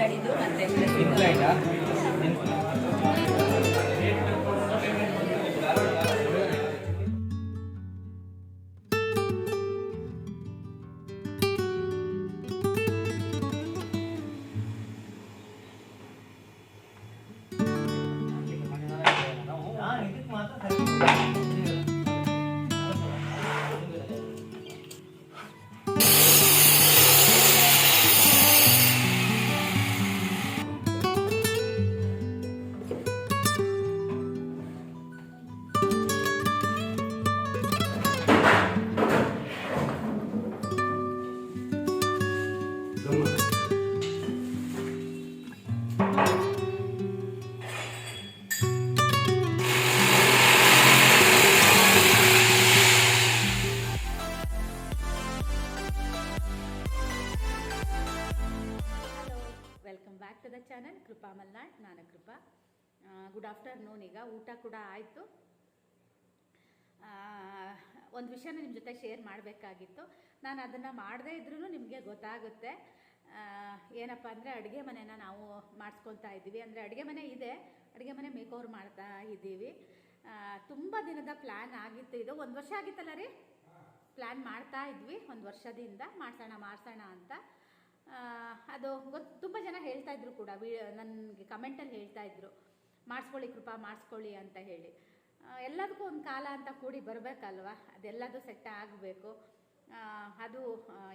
ಗಾಡಿದು ಮತ್ತೆ ವಿಷಯನ ನಿಮ್ಮ ಜೊತೆ ಶೇರ್ ಮಾಡಬೇಕಾಗಿತ್ತು. ನಾನು ಅದನ್ನು ಮಾಡದೇ ಇದ್ರೂ ನಿಮಗೆ ಗೊತ್ತಾಗುತ್ತೆ. ಏನಪ್ಪ ಅಂದರೆ ಅಡುಗೆ ಮನೆನ ನಾವು ಮಾಡಿಸ್ಕೊತಾ ಇದ್ದೀವಿ. ಅಂದರೆ ಅಡುಗೆ ಮನೆ ಇದೆ. ಅಡುಗೆ ಮನೆ ಮೇಕ್ ಓವರ್ ಮಾಡ್ತಾ ಇದ್ದೀವಿ. ತುಂಬ ದಿನದ ಪ್ಲ್ಯಾನ್ ಆಗಿತ್ತು ಇದು. ಒಂದು ವರ್ಷ ಆಗಿತ್ತಲ್ಲ ರೀ? ಪ್ಲ್ಯಾನ್ ಮಾಡ್ತಾ ಇದ್ವಿ. ಒಂದು ವರ್ಷದಿಂದ ಮಾಡ್ಸೋಣ ಮಾಡ್ಸೋಣ ಅಂತ. ಅದು ಗೊತ್ತು ತುಂಬ ಜನ ಹೇಳ್ತಾ ಇದ್ರು ಕೂಡ. ವಿ, ನನಗೆ ಕಮೆಂಟಲ್ಲಿ ಹೇಳ್ತಾ ಇದ್ರು. ಮಾಡಿಸ್ಕೊಳ್ಳಿ ಕೃಪಾ, ಮಾಡಿಸ್ಕೊಳ್ಳಿ ಅಂತ ಹೇಳಿ. ಎಲ್ಲದಕ್ಕೂ ಒಂದು ಕಾಲ ಅಂತ ಕೂಡಿ ಬರಬೇಕಲ್ವ? ಅದೆಲ್ಲದು ಸೆಟ್ ಆಗಬೇಕು. ಅದು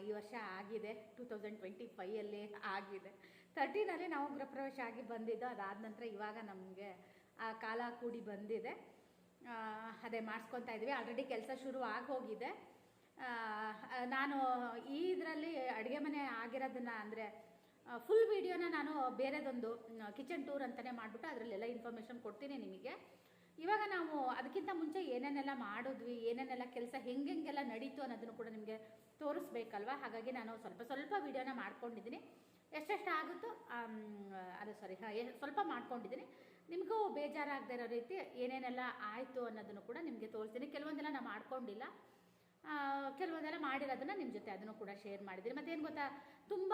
ಈ ವರ್ಷ ಆಗಿದೆ. ಟೂ ತೌಸಂಡ್ ಟ್ವೆಂಟಿ ಫೈಯಲ್ಲಿ ಆಗಿದೆ. ತರ್ಟೀನಲ್ಲಿ ನಾವು ಗೃಹಪ್ರವೇಶ ಆಗಿ ಬಂದಿದ್ದು. ಅದಾದ ನಂತರ ಇವಾಗ ನಮಗೆ ಆ ಕಾಲ ಕೂಡಿ ಬಂದಿದೆ. ಅದೇ ಮಾಡಿಸ್ಕೊತಾ ಇದ್ವಿ. ಆಲ್ರೆಡಿ ಕೆಲಸ ಶುರು ಆಗೋಗಿದೆ ನಾನು ಈ ಇದರಲ್ಲಿ ಅಡುಗೆ ಮನೆ ಆಗಿರೋದನ್ನ ಅಂದರೆ ಫುಲ್ ವಿಡಿಯೋನ ನಾನು ಬೇರೆದೊಂದು ಕಿಚನ್ ಟೂರ್ ಅಂತಲೇ ಮಾಡಿಬಿಟ್ಟು ಅದರಲ್ಲೆಲ್ಲ ಇನ್ಫಾರ್ಮೇಷನ್ ಕೊಡ್ತೀನಿ ನಿಮಗೆ. ಇವಾಗ ನಾವು ಅದಕ್ಕಿಂತ ಮುಂಚೆ ಏನೇನೆಲ್ಲ ಮಾಡಿದ್ವಿ, ಏನೇನೆಲ್ಲ ಕೆಲಸ ಹೆಂಗೆಲ್ಲ ನಡೀತು ಅನ್ನೋದನ್ನು ಕೂಡ ನಿಮಗೆ ತೋರಿಸ್ಬೇಕಲ್ವ? ಹಾಗಾಗಿ ನಾನು ಸ್ವಲ್ಪ ಸ್ವಲ್ಪ ವಿಡಿಯೋನ ಮಾಡ್ಕೊಂಡಿದ್ದೀನಿ. ಎಷ್ಟೆಷ್ಟು ಆಗುತ್ತೋ ಅದು ಸಾರಿ ಸ್ವಲ್ಪ ಮಾಡ್ಕೊಂಡಿದ್ದೀನಿ. ನಿಮಗೂ ಬೇಜಾರಾಗದೇ ಇರೋ ರೀತಿ ಏನೇನೆಲ್ಲ ಆಯಿತು ಅನ್ನೋದನ್ನು ಕೂಡ ನಿಮಗೆ ತೋರಿಸ್ತೀನಿ. ಕೆಲವೊಂದೆಲ್ಲ ನಾನು ಮಾಡ್ಕೊಂಡಿಲ್ಲ. ಕೆಲವೊಂದೆಲ್ಲ ಮಾಡಿರೋದನ್ನು ನಿಮ್ಮ ಜೊತೆ ಅದನ್ನು ಕೂಡ ಶೇರ್ ಮಾಡಿದ್ದೀನಿ. ಮತ್ತೇನು ಗೊತ್ತಾ? ತುಂಬ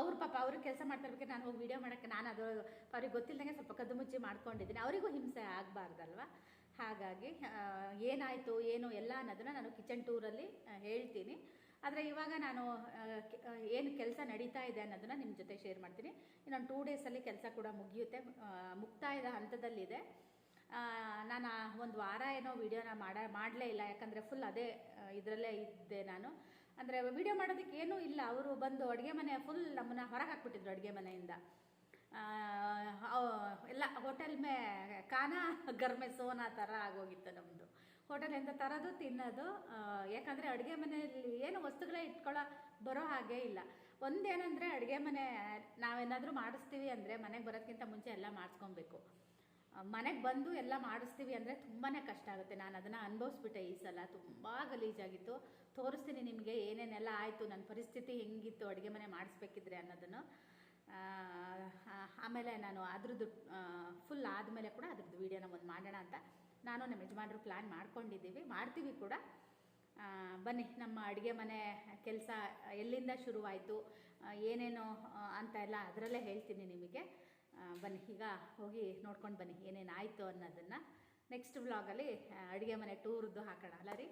ಅವ್ರ ಪಾಪ ಅವರು ಕೆಲಸ ಮಾಡ್ತಾ ಇರ್ಬೇಕು, ನಾನು ಹೋಗಿ ವಿಡಿಯೋ ಮಾಡೋಕ್ಕೆ ನಾನು ಅದು ಅವ್ರಿಗೆ ಗೊತ್ತಿಲ್ಲದಂಗೆ ಸ್ವಲ್ಪ ಕದ್ದು ಮುಚ್ಚಿ ಮಾಡ್ಕೊಂಡಿದ್ದೀನಿ. ಅವರಿಗೂ ಹಿಂಸೆ ಆಗಬಾರ್ದಲ್ವ? ಹಾಗಾಗಿ ಏನಾಯಿತು, ಏನು ಎಲ್ಲ ಅನ್ನೋದನ್ನು ನಾನು ಕಿಚನ್ ಟೂರಲ್ಲಿ ಹೇಳ್ತೀನಿ. ಆದರೆ ಇವಾಗ ನಾನು ಏನು ಕೆಲಸ ನಡೀತಾ ಇದೆ ಅನ್ನೋದನ್ನು ನಿಮ್ಮ ಜೊತೆ ಶೇರ್ ಮಾಡ್ತೀನಿ. ಇನ್ನೊಂದು ಟೂ ಡೇಸಲ್ಲಿ ಕೆಲಸ ಕೂಡ ಮುಗಿಯುತ್ತೆ. ಮುಕ್ತಾಯದ ಹಂತದಲ್ಲಿದೆ. ನಾನು ಒಂದು ವಾರ ಏನೋ ವಿಡಿಯೋನ ಮಾಡ, ಮಾಡಲೇ ಇಲ್ಲ. ಯಾಕಂದರೆ ಫುಲ್ ಅದೇ ಇದರಲ್ಲೇ ಇದ್ದೆ ನಾನು. ಅಂದರೆ ವಿಡಿಯೋ ಮಾಡೋದಕ್ಕೆ ಏನೂ ಇಲ್ಲ. ಅವರು ಬಂದು ಅಡುಗೆ ಮನೆ ಫುಲ್ ನಮ್ಮನ್ನ ಹೊರಗೆ ಹಾಕ್ಬಿಟ್ಟಿದ್ರು ಅಡುಗೆ ಮನೆಯಿಂದ. ಎಲ್ಲ ಹೋಟೆಲ್ ಮೇ ಖಾನಾ ಗರ್ಮೆ ಸೋನಾ ಥರ ಆಗೋಗಿತ್ತು ನಮ್ಮದು ಹೋಟೆಲಿಂದ ತರೋದು, ತಿನ್ನೋದು ಯಾಕಂದರೆ ಅಡುಗೆ ಮನೆಯಲ್ಲಿ ಏನು ವಸ್ತುಗಳೇ ಇಟ್ಕೊಳ್ಳೋ ಬರೋ ಹಾಗೆ ಇಲ್ಲ. ಒಂದೇನಂದರೆ ಅಡುಗೆ ಮನೆ ನಾವೇನಾದರೂ ಮಾಡಿಸ್ತೀವಿ ಅಂದರೆ ಮನೆಗೆ ಬರೋದಕ್ಕಿಂತ ಮುಂಚೆ ಎಲ್ಲ ಮಾಡಿಸ್ಕೊಬೇಕು. ಮನೆಗೆ ಬಂದು ಎಲ್ಲ ಮಾಡಿಸ್ತೀವಿ ಅಂದರೆ ತುಂಬಾ ಕಷ್ಟ ಆಗುತ್ತೆ. ನಾನು ಅದನ್ನು ಅನುಭವಿಸ್ಬಿಟ್ಟೆ ಈ ಸಲ. ತುಂಬ ಗಲೀಜಾಗಿತ್ತು. ತೋರಿಸ್ತೀನಿ ನಿಮಗೆ ಏನೇನೆಲ್ಲ ಆಯಿತು ನನ್ನ ಪರಿಸ್ಥಿತಿ ಹೆಂಗಿತ್ತು, ಅಡುಗೆ ಮನೆ ಮಾಡಿಸ್ಬೇಕಿದ್ರೆ ಅನ್ನೋದನ್ನು. ಆಮೇಲೆ ನಾನು ಅದ್ರದ್ದು ಫುಲ್ ಆದಮೇಲೆ ಕೂಡ ಅದ್ರದ್ದು ವೀಡಿಯೋನ ಒಂದು ಮಾಡೋಣ ಅಂತ ನಾನು ನಮ್ಮ ಯಜಮಾನರು ಪ್ಲ್ಯಾನ್ ಮಾಡ್ಕೊಂಡಿದ್ದೀವಿ. ಮಾಡ್ತೀವಿ ಕೂಡ. ಬನ್ನಿ, ನಮ್ಮ ಅಡುಗೆ ಮನೆ ಕೆಲಸ ಎಲ್ಲಿಂದ ಶುರುವಾಯಿತು ಏನೇನು ಅಂತ ಎಲ್ಲ ಅದರಲ್ಲೇ ಹೇಳ್ತೀನಿ ನಿಮಗೆ. ಬನ್ನಿ, ಈಗ ಹೋಗಿ ನೋಡ್ಕೊಂಡು ಬನ್ನಿ, ಏನೇನು ಆಯಿತು ಅನ್ನೋದನ್ನು ನೆಕ್ಸ್ಟ್ ವ್ಲಾಗಲ್ಲಿ ಅಡುಗೆ ಮನೆ ಟೂರ್ದು ಹಾಕೋಣ, ಅಲ್ಲ ರೀ?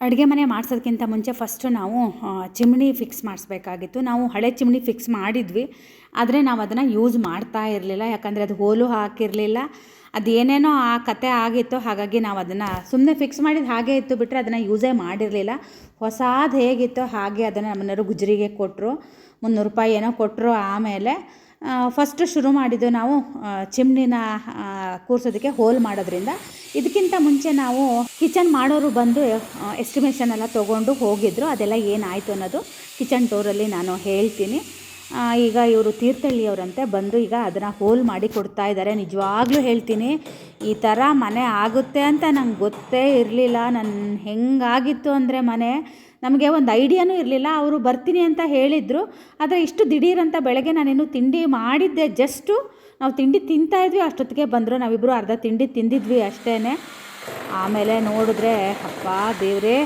ಅಡುಗೆ ಮನೆ ಮಾಡಿಸೋದಕ್ಕಿಂತ ಮುಂಚೆ ಫಸ್ಟು ನಾವು ಚಿಮಣಿ ಫಿಕ್ಸ್ ಮಾಡಿಸ್ಬೇಕಾಗಿತ್ತು. ನಾವು ಹಳೆ ಚಿಮಣಿ ಫಿಕ್ಸ್ ಮಾಡಿದ್ವಿ. ಆದರೆ ನಾವು ಅದನ್ನು ಯೂಸ್ ಮಾಡ್ತಾ ಇರಲಿಲ್ಲ, ಯಾಕಂದರೆ ಅದು ಹೋಲು ಹಾಕಿರಲಿಲ್ಲ. ಅದು ಏನೇನೋ ಆ ಕತೆ ಆಗಿತ್ತು, ಹಾಗಾಗಿ ನಾವು ಅದನ್ನು ಸುಮ್ಮನೆ ಫಿಕ್ಸ್ ಮಾಡಿದ್ದು ಹಾಗೆ ಇತ್ತು ಬಿಟ್ಟರೆ ಅದನ್ನು ಯೂಸೇ ಮಾಡಿರಲಿಲ್ಲ. ಹೊಸಾದು ಹೇಗಿತ್ತು ಹಾಗೆ ಅದನ್ನು ನಮ್ಮನೆಯವರು ಗುಜರಿಗೆ ಕೊಟ್ಟರು ಮುನ್ನೂರು ರೂಪಾಯಿ ಏನೋ ಕೊಟ್ಟರು ಆಮೇಲೆ. ಫಸ್ಟ್ ಶುರು ಮಾಡಿದ್ದು ನಾವು ಚಿಮ್ನಿನ ಕೂರ್ಸೋದಕ್ಕೆ ಹೋಲ್ ಮಾಡೋದ್ರಿಂದ. ಇದಕ್ಕಿಂತ ಮುಂಚೆ ನಾವು ಕಿಚನ್ ಮಾಡೋರು ಬಂದು ಎಸ್ಟಿಮೇಷನ್ ಎಲ್ಲ ತೊಗೊಂಡು ಹೋಗಿದ್ರು. ಅದೆಲ್ಲ ಏನಾಯಿತು ಅನ್ನೋದು ಕಿಚನ್ ಟೂರಲ್ಲಿ ನಾನು ಹೇಳ್ತೀನಿ. ಈಗ ಇವರು ತೀರ್ಥಹಳ್ಳಿಯವರಂತೆ ಬಂದು ಈಗ ಅದನ್ನು ಹೋಲ್ ಮಾಡಿ ಕೊಡ್ತಾ ಇದ್ದಾರೆ ನಿಜವಾಗ್ಲೂ ಹೇಳ್ತೀನಿ, ಈ ಥರ ಮನೆ ಆಗುತ್ತೆ ಅಂತ ನಂಗೆ ಗೊತ್ತೇ ಇರಲಿಲ್ಲ. ನನ್ನ ಹೆಂಗಾಗಿತ್ತು ಅಂದರೆ ಮನೆ ನಮಗೆ ಒಂದು ಐಡಿಯಾನೂ ಇರಲಿಲ್ಲ. ಅವರು ಬರ್ತೀನಿ ಅಂತ ಹೇಳಿದರು. ಆದರೆ ಇಷ್ಟು ದಿಢೀರಂತ ಬೆಳಗ್ಗೆ ನಾನೇನು ತಿಂಡಿ ಮಾಡಿದ್ದೆ. ಜಸ್ಟು ನಾವು ತಿಂಡಿ ತಿಂತಾ ಇದ್ವಿ. ಅಷ್ಟೊತ್ತಿಗೆ ಬಂದರು. ನಾವಿಬ್ಬರು ಅರ್ಧ ತಿಂಡಿ ತಿಂದಿದ್ವಿ ಅಷ್ಟೇ ಆಮೇಲೆ ನೋಡಿದ್ರೆ, ಅಪ್ಪ ದೇವ್ರೇ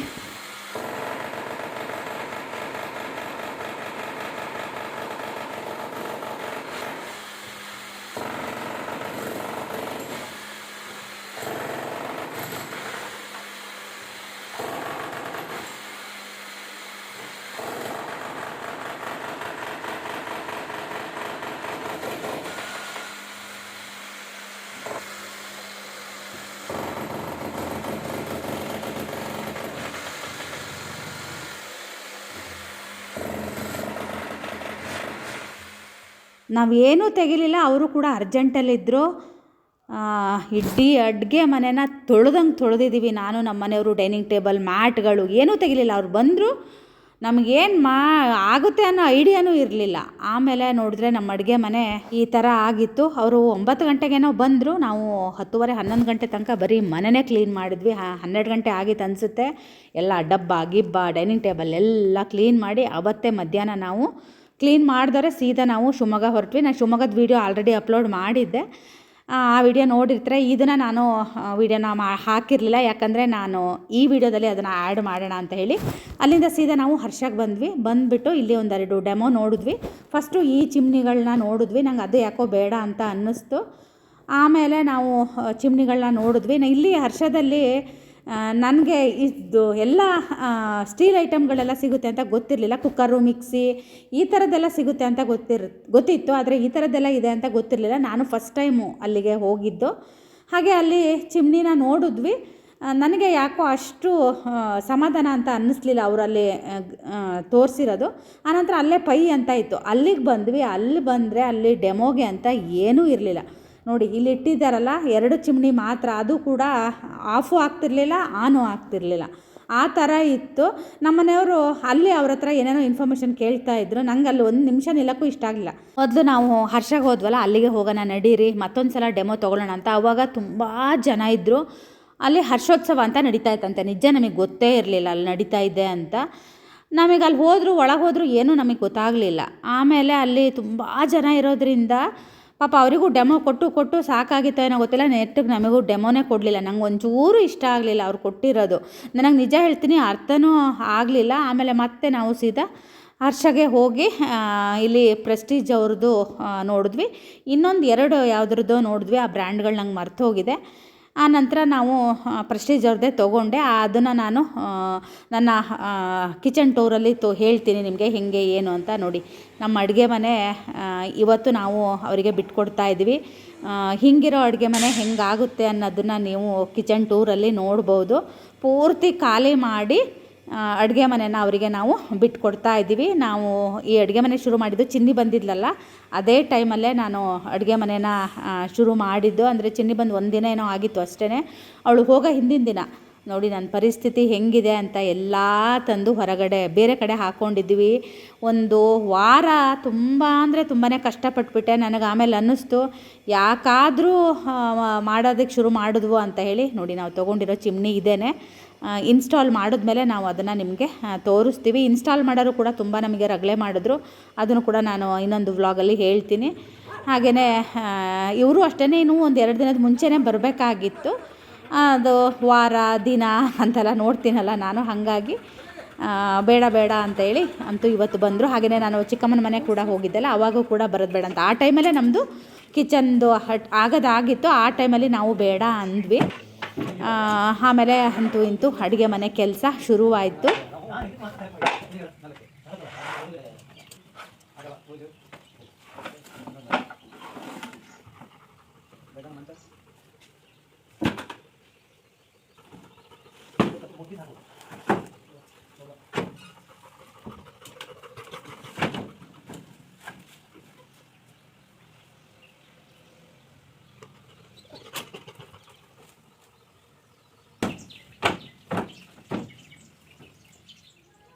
ನಾವೇನೂ ತೆಗಿಲಿಲ್ಲ, ಅವರು ಕೂಡ ಅರ್ಜೆಂಟಲ್ಲಿದ್ದರು ಇಡೀ ಅಡುಗೆ ಮನೆನ ತೊಳೆದಂಗೆ ತೊಳೆದಿದ್ದೀವಿ ನಾನು ನಮ್ಮ ಮನೆಯವರು ಡೈನಿಂಗ್ ಟೇಬಲ್ ಮ್ಯಾಟ್ಗಳು ಏನೂ ತೆಗಿಲಿಲ್ಲ. ಅವ್ರು ಬಂದರು, ನಮಗೇನು ಮಾ, ಆಗುತ್ತೆ ಅನ್ನೋ ಐಡಿಯಾನೂ ಇರಲಿಲ್ಲ. ಆಮೇಲೆ ನೋಡಿದ್ರೆ ನಮ್ಮ ಅಡುಗೆ ಮನೆ ಈ ಥರ ಆಗಿತ್ತು. ಅವರು ಒಂಬತ್ತು ಗಂಟೆಗೇನೋ ಬಂದರು, ನಾವು ಹತ್ತುವರೆ, ಹನ್ನೊಂದು ಗಂಟೆ ತನಕ ಬರೀ ಮನೆನೇ ಕ್ಲೀನ್ ಮಾಡಿದ್ವಿ. ಹನ್ನೆರಡು ಗಂಟೆ ಆಗಿತ್ತು ಅನಿಸುತ್ತೆ. ಎಲ್ಲ ಡಬ್ಬ ಗಿಬ್ಬ, ಡೈನಿಂಗ್ ಟೇಬಲ್ ಎಲ್ಲ ಕ್ಲೀನ್ ಮಾಡಿ ಅವತ್ತೇ ಮಧ್ಯಾಹ್ನ ನಾವು ಕ್ಲೀನ್ ಮಾಡಿದರೆ ಸೀದಾ ನಾವು ಶಿವಮೊಗ್ಗ ಹೊರಟ್ವಿ. ನಾನು ಶಿವಮೊಗ್ಗದ ವೀಡಿಯೋ ಆಲ್ರೆಡಿ ಅಪ್ಲೋಡ್ ಮಾಡಿದ್ದೆ. ಆ ವಿಡಿಯೋ ನೋಡಿರ್ತಾರೆ? ಇದನ್ನು ನಾನು ವಿಡಿಯೋನ ಮಾ, ಹಾಕಿರಲಿಲ್ಲ. ಯಾಕಂದರೆ ನಾನು ಈ ವಿಡಿಯೋದಲ್ಲಿ ಅದನ್ನು ಆ್ಯಡ್ ಮಾಡೋಣ ಅಂತ ಹೇಳಿ. ಅಲ್ಲಿಂದ ಸೀದಾ ನಾವು ಹರ್ಷಕ್ಕೆ ಬಂದ್ವಿ. ಬಂದುಬಿಟ್ಟು ಇಲ್ಲಿ ಒಂದೆರಡು ಡೆಮೋ ನೋಡಿದ್ವಿ. ಫಸ್ಟು ಈ ಚಿಮ್ನಿಗಳನ್ನ ನೋಡಿದ್ವಿ. ನಂಗೆ ಅದು ಯಾಕೋ ಬೇಡ ಅಂತ ಅನ್ನಿಸ್ತು. ಆಮೇಲೆ ನಾವು ಚಿಮ್ನಿಗಳನ್ನ ನೋಡಿದ್ವಿ. ಇಲ್ಲಿ ಹರ್ಷದಲ್ಲಿ ನನಗೆ ಇದು ಎಲ್ಲ ಸ್ಟೀಲ್ ಐಟಮ್ಗಳೆಲ್ಲ ಸಿಗುತ್ತೆ ಅಂತ ಗೊತ್ತಿರಲಿಲ್ಲ. ಕುಕ್ಕರು ಮಿಕ್ಸಿ ಈ ಥರದ್ದೆಲ್ಲ ಸಿಗುತ್ತೆ ಅಂತ ಗೊತ್ತಿರ್, ಗೊತ್ತಿತ್ತು. ಆದರೆ ಈ ಥರದ್ದೆಲ್ಲ ಇದೆ ಅಂತ ಗೊತ್ತಿರಲಿಲ್ಲ. ನಾನು ಫಸ್ಟ್ ಟೈಮು ಅಲ್ಲಿಗೆ ಹೋಗಿದ್ದು. ಹಾಗೆ ಅಲ್ಲಿ ಚಿಮ್ನಿನ ನೋಡಿದ್ವಿ. ನನಗೆ ಯಾಕೋ ಅಷ್ಟು ಸಮಾಧಾನ ಅಂತ ಅನ್ನಿಸ್ಲಿಲ್ಲ ಅವರಲ್ಲಿ ತೋರಿಸಿರೋದು. ಆನಂತರ ಅಲ್ಲೇ ಪೈ ಅಂತ ಇತ್ತು. ಅಲ್ಲಿಗೆ ಬಂದ್ವಿ. ಅಲ್ಲಿ ಬಂದರೆ ಅಲ್ಲಿ ಡೆಮೋಗೆ ಅಂತ ಏನೂ ಇರಲಿಲ್ಲ. ನೋಡಿ, ಇಲ್ಲಿ ಇಟ್ಟಿದ್ದಾರಲ್ಲ, ಎರಡು ಚಿಮಣಿ ಮಾತ್ರ, ಅದು ಕೂಡ ಆಫು ಆಗ್ತಿರ್ಲಿಲ್ಲ, ಆನು ಆಗ್ತಿರ್ಲಿಲ್ಲ. ಆ ಥರ ಇತ್ತು. ನಮ್ಮ ಮನೆಯವರು ಅಲ್ಲಿ ಅವ್ರ ಹತ್ರ ಏನೇನೋ ಇನ್ಫಾರ್ಮೇಷನ್ ಕೇಳ್ತಾ ಇದ್ರು. ನಂಗೆ ಅಲ್ಲಿ ಒಂದು ನಿಮಿಷ ನಿಲ್ಲಕ್ಕೂ ಇಷ್ಟ ಆಗಲಿಲ್ಲ. ಮೊದಲು ನಾವು ಹರ್ಷಗೆ ಹೋದ್ವಲ್ಲ, ಅಲ್ಲಿಗೆ ಹೋಗೋಣ, ನಡೀರಿ ಮತ್ತೊಂದು ಸಲ ಡೆಮೋ ತೊಗೊಳ್ಳೋಣ ಅಂತ. ಆವಾಗ ತುಂಬ ಜನ ಇದ್ದರು ಅಲ್ಲಿ ಹರ್ಷೋತ್ಸವ ಅಂತ ನಡೀತಾ ಇತ್ತಂತೆ. ನಿಜ ನಮಗೆ ಗೊತ್ತೇ ಇರಲಿಲ್ಲ ಅಲ್ಲಿ ನಡೀತಾ ಇದೆ ಅಂತ. ನಮಗೆ ಅಲ್ಲಿ ಹೋದರೂ, ಒಳಗೆ ಹೋದರೂ ಏನೂ ನಮಗೆ ಗೊತ್ತಾಗಲಿಲ್ಲ. ಆಮೇಲೆ ಅಲ್ಲಿ ತುಂಬ ಜನ ಇರೋದ್ರಿಂದ ಪಾಪ ಅವರಿಗೂ ಡೆಮೋ ಕೊಟ್ಟು ಕೊಟ್ಟು ಸಾಕಾಗಿತ್ತೋ ಏನೋ ಗೊತ್ತಿಲ್ಲ. ನೆಟ್ಟಿಗೆ ನಮಗೂ ಡೆಮೋನೇ ಕೊಡಲಿಲ್ಲ. ನಂಗೆ ಒಂಚೂರು ಇಷ್ಟ ಆಗಲಿಲ್ಲ ಅವ್ರು ಕೊಟ್ಟಿರೋದು. ನನಗೆ ನಿಜ ಹೇಳ್ತೀನಿ, ಅರ್ಥನೂ ಆಗಲಿಲ್ಲ. ಆಮೇಲೆ ಮತ್ತೆ ನಾವು ಸೀದಾ ಹರ್ಷಗೆ ಹೋಗಿ ಇಲ್ಲಿ ಪ್ರೆಸ್ಟೀಜ್ ಅವ್ರದ್ದು ನೋಡಿದ್ವಿ. ಇನ್ನೊಂದು ಎರಡು ಯಾವುದ್ರದ್ದೋ ನೋಡಿದ್ವಿ. ಆ ಬ್ರ್ಯಾಂಡ್ಗಳು ನಂಗೆ ಮರ್ತು ಹೋಗಿದೆ. ಆ ನಂತರ ನಾವು ಪ್ರೆಸ್ಟೀಜ್ ಅವ್ರದ್ದೇ ತೊಗೊಂಡೆ. ಅದನ್ನು ನಾನು ನನ್ನ ಕಿಚನ್ ಟೂರಲ್ಲಿ ತೋ, ಹೇಳ್ತೀನಿ ನಿಮಗೆ ಹೇಗೆ, ಏನು ಅಂತ ನೋಡಿ. ನಮ್ಮ ಅಡುಗೆ ಮನೆ ಇವತ್ತು ನಾವು ಅವರಿಗೆ ಬಿಟ್ಕೊಡ್ತಾ ಇದ್ವಿ. ಹಿಂಗಿರೋ ಅಡುಗೆ ಮನೆ ಹೆಂಗಾಗುತ್ತೆ ಅನ್ನೋದನ್ನು ನೀವು ಕಿಚನ್ ಟೂರಲ್ಲಿ ನೋಡ್ಬೋದು. ಪೂರ್ತಿ ಖಾಲಿ ಮಾಡಿ ಅಡುಗೆ ಮನೆನ ಅವರಿಗೆ ನಾವು ಬಿಟ್ಕೊಡ್ತಾ ಇದ್ದೀವಿ. ನಾವು ಈ ಅಡುಗೆ ಮನೆ ಶುರು ಮಾಡಿದ್ದು ಚಿನ್ನಿ ಬಂದಿದ್ಲಲ್ಲ, ಅದೇ ಟೈಮಲ್ಲೇ ನಾನು ಅಡುಗೆ ಮನೆನ ಶುರು ಮಾಡಿದ್ದು. ಅಂದರೆ ಚಿನ್ನಿ ಬಂದು ಒಂದಿನ ಏನೋ ಆಗಿತ್ತು ಅಷ್ಟೇ ಅವಳು ಹೋಗೋ ಹಿಂದಿನ ದಿನ. ನೋಡಿ ನನ್ನ ಪರಿಸ್ಥಿತಿ ಹೆಂಗಿದೆ ಅಂತ ಎಲ್ಲ ತಂದು ಹೊರಗಡೆ, ಬೇರೆ ಕಡೆ ಹಾಕ್ಕೊಂಡಿದ್ವಿ ಒಂದು ವಾರ ತುಂಬ ಅಂದರೆ ತುಂಬಾ ಕಷ್ಟಪಟ್ಬಿಟ್ಟೆ. ನನಗೆ ಆಮೇಲೆ ಅನ್ನಿಸ್ತು, ಯಾಕಾದರೂ ಮಾಡೋದಕ್ಕೆ ಶುರು ಮಾಡಿದ್ವು ಅಂತ ಹೇಳಿ ನೋಡಿ ನಾವು ತೊಗೊಂಡಿರೋ ಚಿಮ್ನಿ ಇದೇನೆ. ಇನ್ಸ್ಟಾಲ್ ಮಾಡಿದ್ಮೇಲೆ ನಾವು ಅದನ್ನು ನಿಮಗೆ ತೋರಿಸ್ತೀವಿ. ಇನ್ಸ್ಟಾಲ್ ಮಾಡೋರು ಕೂಡ ತುಂಬ ನಮಗೆ ರಗಳೆ ಮಾಡಿದ್ರು. ಅದನ್ನು ಕೂಡ ನಾನು ಇನ್ನೊಂದು ವ್ಲಾಗಲ್ಲಿ ಹೇಳ್ತೀನಿ. ಹಾಗೆಯೇ ಇವರು ಅಷ್ಟೇ ಇನ್ನೂ ಒಂದು ಎರಡು ದಿನದ ಮುಂಚೆನೇ ಬರಬೇಕಾಗಿತ್ತು. ಅದು ವಾರ, ದಿನ ಅಂತೆಲ್ಲ ನೋಡ್ತೀನಲ್ಲ ನಾನು, ಹಾಗಾಗಿ ಬೇಡ ಬೇಡ ಅಂತೇಳಿ ಅಂತೂ ಇವತ್ತು ಬಂದರು. ಹಾಗೆಯೇ ನಾನು ಚಿಕ್ಕಮ್ಮನ ಮನೆ ಕೂಡ ಹೋಗಿದ್ದೆಲ್ಲ, ಅವಾಗೂ ಕೂಡ ಬರೋದು ಬೇಡ ಅಂತ. ಆ ಟೈಮಲ್ಲೇ ನಮ್ಮದು ಕಿಚನ್ದು ಹಟ್ ಆಗೋದಾಗಿತ್ತು ಆ ಟೈಮಲ್ಲಿ ನಾವು ಬೇಡ ಅಂದ್ವಿ. ಆಮೇಲೆ ಅಂತೂ ಇಂತೂ ಅಡುಗೆ ಮನೆ ಕೆಲಸ ಶುರುವಾಯಿತು.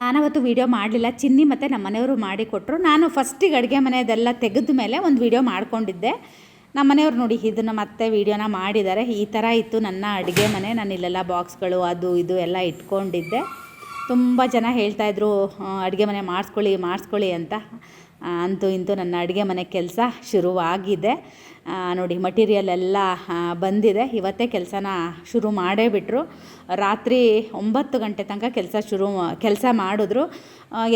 ನಾನವತ್ತು ವೀಡಿಯೋ ಮಾಡಲಿಲ್ಲ. ಚಿನ್ನಿ ಮತ್ತು ನಮ್ಮ ಮನೆಯವರು ಮಾಡಿಕೊಟ್ರು. ನಾನು ಫಸ್ಟಿಗೆ ಅಡುಗೆ ಮನೆಯದೆಲ್ಲ ತೆಗೆದ ಮೇಲೆ ಒಂದು ವೀಡಿಯೋ ಮಾಡಿಕೊಂಡಿದ್ದೆ. ನಮ್ಮ ಮನೆಯವ್ರು ನೋಡಿ, ಇದನ್ನು ಮತ್ತೆ ವೀಡಿಯೋನ ಮಾಡಿದ್ದಾರೆ ಈ ಥರ ಇತ್ತು ನನ್ನ ಅಡುಗೆ ಮನೆ. ನಾನು ಇಲ್ಲೆಲ್ಲ ಬಾಕ್ಸ್ಗಳು ಅದು ಇದು ಎಲ್ಲ ಇಟ್ಕೊಂಡಿದ್ದೆ. ತುಂಬ ಜನ ಹೇಳ್ತಾಯಿದ್ರು ಅಡುಗೆ ಮನೆ ಮಾಡಿಸ್ಕೊಳ್ಳಿ ಮಾಡಿಸ್ಕೊಳ್ಳಿ ಅಂತ. ಅಂತೂ ಇಂತೂ ನನ್ನ ಅಡುಗೆ ಮನೆ ಕೆಲಸ ಶುರುವಾಗಿದೆ. ನೋಡಿ ಮಟೀರಿಯಲ್ ಎಲ್ಲ ಬಂದಿದೆ. ಇವತ್ತೇ ಕೆಲಸನ ಶುರು ಮಾಡೇ ಬಿಟ್ಟರು ರಾತ್ರಿ ಒಂಬತ್ತು ಗಂಟೆ ತನಕ ಕೆಲಸ ಶುರು, ಕೆಲಸ ಮಾಡಿದ್ರು.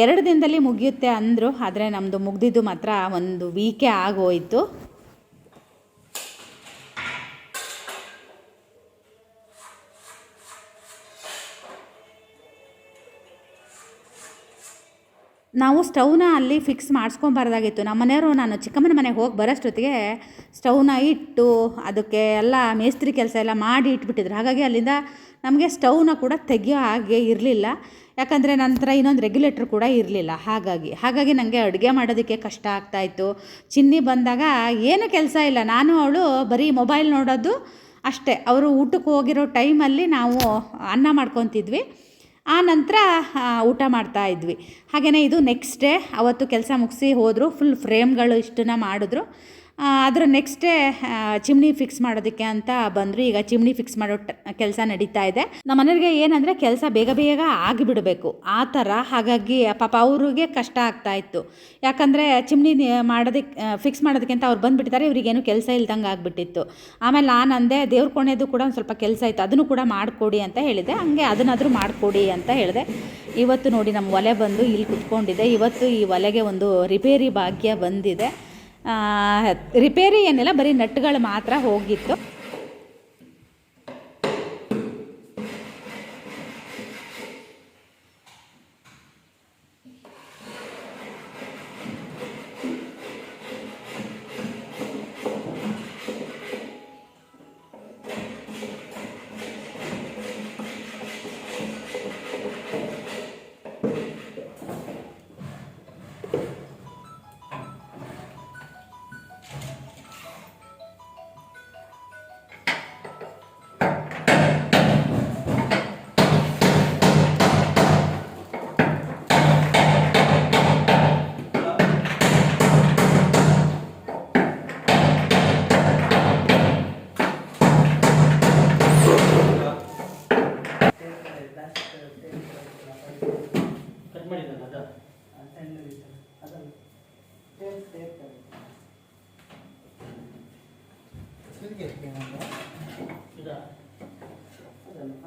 ಎರಡು ದಿನದಲ್ಲಿ ಮುಗಿಯುತ್ತೆ ಅಂದರು, ಆದರೆ ನಮ್ಮದು ಮುಗ್ದಿದ್ದು ಮಾತ್ರ ಒಂದು ವೀಕೆ ಆಗೋಯಿತು. ನಾವು ಸ್ಟವ್ನ ಅಲ್ಲಿ ಫಿಕ್ಸ್ ಮಾಡಿಸ್ಕೊಂಬಾರ್ದಾಗಿತ್ತು ನಮ್ಮ ಮನೆಯವರು, ನಾನು ಚಿಕ್ಕಮ್ಮನ ಮನೆಗೆ ಹೋಗಿ ಬರೋಷ್ಟೊತ್ತಿಗೆ ಸ್ಟವ್ನ ಇಟ್ಟು, ಅದಕ್ಕೆ ಎಲ್ಲ ಮೇಸ್ತ್ರಿ ಕೆಲಸ ಎಲ್ಲ ಮಾಡಿ ಇಟ್ಬಿಟ್ಟಿದ್ರು. ಹಾಗಾಗಿ ಅಲ್ಲಿಂದ ನಮಗೆ ಸ್ಟವ್ನ ಕೂಡ ತೆಗಿಯೋ ಹಾಗೆ ಇರಲಿಲ್ಲ. ಯಾಕಂದರೆ ನಂತರ ಇನ್ನೊಂದು ರೆಗ್ಯುಲೇಟ್ರ್ ಕೂಡ ಇರಲಿಲ್ಲ. ಹಾಗಾಗಿ ಹಾಗಾಗಿ ನನಗೆ ಅಡುಗೆ ಮಾಡೋದಕ್ಕೆ ಕಷ್ಟ ಆಗ್ತಾಯಿತ್ತು ಚಿನ್ನಿ ಬಂದಾಗ ಏನು ಕೆಲಸ ಇಲ್ಲ. ನಾನು ಅವಳು ಬರೀ ಮೊಬೈಲ್ ನೋಡೋದು ಅಷ್ಟೇ. ಅವರು ಊಟಕ್ಕೆ ಹೋಗಿರೋ ಟೈಮಲ್ಲಿ ನಾವು ಅನ್ನ ಮಾಡ್ಕೊತಿದ್ವಿ. ಆ ನಂತರ ಊಟ ಮಾಡ್ತಾ ಇದ್ವಿ. ಹಾಗೆಯೇ ಇದು ನೆಕ್ಸ್ಟ್ ಡೇ ಅವತ್ತು ಕೆಲಸ ಮುಗಿಸಿ ಹೋದರು ಫುಲ್ ಫ್ರೇಮ್ಗಳು ಇಷ್ಟನ್ನ ಮಾಡಿದ್ರು. ಅದ್ರ ನೆಕ್ಸ್ಟೇ ಚಿಮ್ನಿ ಫಿಕ್ಸ್ ಮಾಡೋದಕ್ಕೆ ಅಂತ ಬಂದರು. ಈಗ ಚಿಮ್ನಿ ಫಿಕ್ಸ್ ಮಾಡೋ ಕೆಲಸ ನಡೀತಾ ಇದೆ. ನಮ್ಮ ಮನೆಯವ್ರಿಗೆ ಏನಂದರೆ ಕೆಲಸ ಬೇಗ ಬೇಗ ಆಗಿಬಿಡಬೇಕು. ಆ ಥರ ಹಾಗಾಗಿ ಪಾಪ ಅವ್ರಿಗೆ ಕಷ್ಟ ಆಗ್ತಾ ಇತ್ತು. ಯಾಕಂದರೆ ಚಿಮ್ನಿ ಮಾಡೋದಕ್ಕೆ ಫಿಕ್ಸ್ ಮಾಡೋದಕ್ಕೆ ಅಂತ ಅವ್ರು ಬಂದುಬಿಟ್ಟಿದ್ದಾರೆ. ಇವ್ರಿಗೇನು ಕೆಲಸ ಇಲ್ದಂಗೆ ಆಗಿಬಿಟ್ಟಿತ್ತು. ಆಮೇಲೆ ನಾನು ಅಂದೆ ದೇವ್ರ ಕೋಣೆದು ಕೂಡ ಒಂದು ಸ್ವಲ್ಪ ಕೆಲಸ ಇತ್ತು. ಅದನ್ನು ಕೂಡ ಮಾಡಿಕೊಡಿ ಅಂತ ಹೇಳಿದೆ. ಹಾಗೆ ಅದನ್ನಾದರೂ ಮಾಡಿಕೊಡಿ ಅಂತ ಹೇಳಿದೆ. ಇವತ್ತು ನೋಡಿ ನಮ್ಮ ಒಲೆ ಬಂದು ಇಲ್ಲಿ ಕುತ್ಕೊಂಡಿದೆ. ಇವತ್ತು ಈ ಒಲೆಗೆ ಒಂದು ರಿಪೇರಿ ಭಾಗ್ಯ ಬಂದಿದೆ. ರಿಪೇರಿ ಏನಿಲ್ಲ ಬರೀ ನಟ್ಗಳು ಮಾತ್ರ ಹೋಗಿತ್ತು.